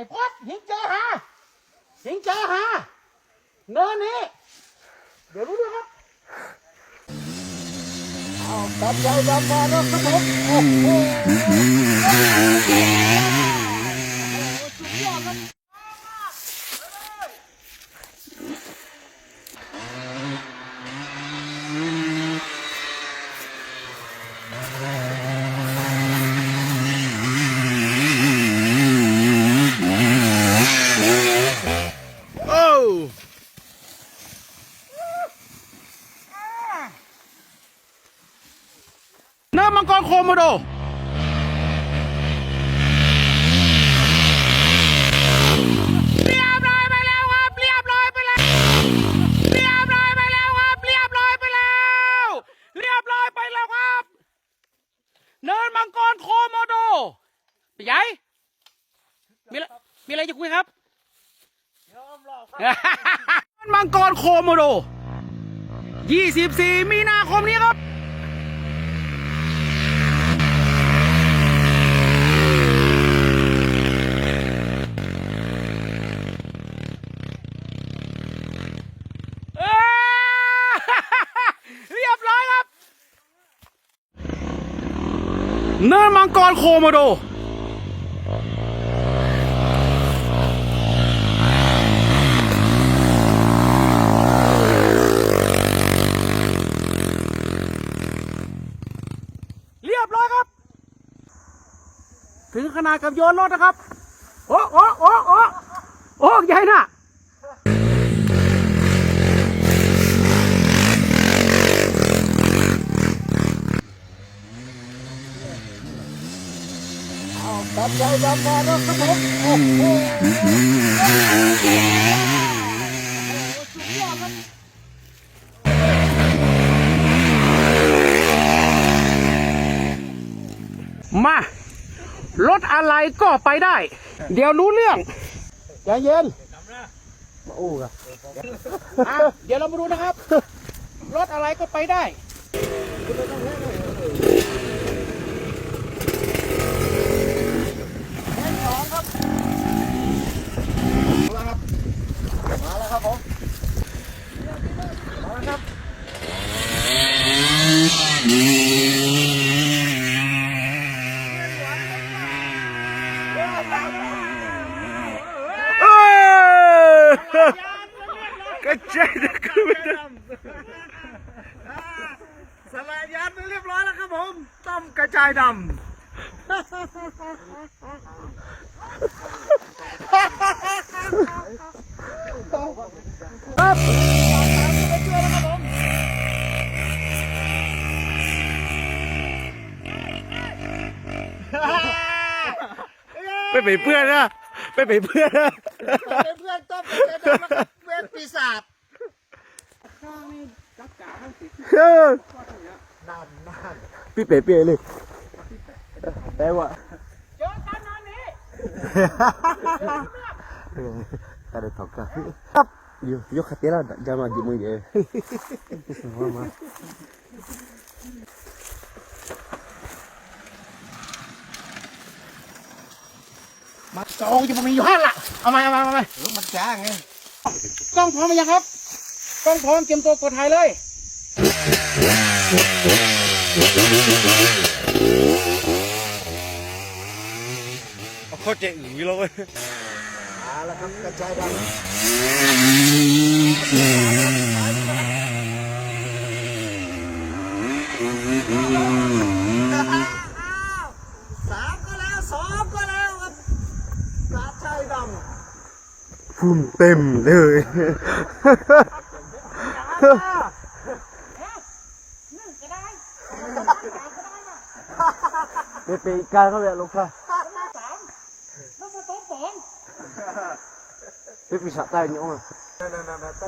อ้พอดหิงเจอหาหิงเจอหาเนินนี้ เดี๋ยวรู้ด้วยครับเอาตัดใจดำมาแล้วครับผมโอ้โหสุดยอดครับ โอ้เนื้อมังกรโคโมโด เรียบร้อยไปแล้วครับ เรียบร้อยไปแล้ว เรียบร้อยไปแล้วครับ เรียบร้อยไปแล้ว เรียบร้อยไป แล้วครับเนินมังกรโคโมโดพี่ใหญ่มีอะไรมีอะไรจะคุยครับมังกรโคโมโด 24 มีนาคมนี้ครับ เอ้ย เรียบร้อยครับ เนินมังกรโคโมโด เรียบร้อยครับ ถึงขนาดกับโยนรถนะครับ โอ้โอ้โอ้โอ้โอ้ใหญ่น่ะ เอาตัดใจดำมาแล้วครับผมโอ้โหสุดยอดครับมารถอะไรก็ไปได้ เดี๋ยวรู้เรื่องใจเย็นมาอู้กันเดี๋ยวเรามาดูนะครับ รถอะไรก็ไปได้ มาแล้วครับผม มาแล้วครับเออกระจายนะคือไม่ได้สลายยันเรียบร้อยแล้วครับผมต้มกระจายดำครับ ไปไปเพื่อนนะไปไปเพื่อนนะเป็นเพื่อนต้มกระจายดำนะครับเวทปีศาจเออนั่นนั่นพี่เป๋เป๋เลยแปลว่าเจอกันนอน นี้ Ada toka. Up. Yo, yo katira jama di muy bien. Mama. มาจองจะมีอยู่ห้าละเอามาเอามาเอามามันจ้าไงกล้องพร้อมไหมยังครับกล้องพร้อมเตรียมตัวกดถ่ายเลย เขาเจ๋งอยู่แล้วเว้ยมาแล้วครับกระจายดำสามก็แล้วสองก็แล้วครับกระจายดำฝุ่นเต็มเลยเดี๋ยวไปการเขาเลยลูกค่ะ เฮ้ยปีศาจใต้เนี่ยอะนั่นนั่นนั่นตั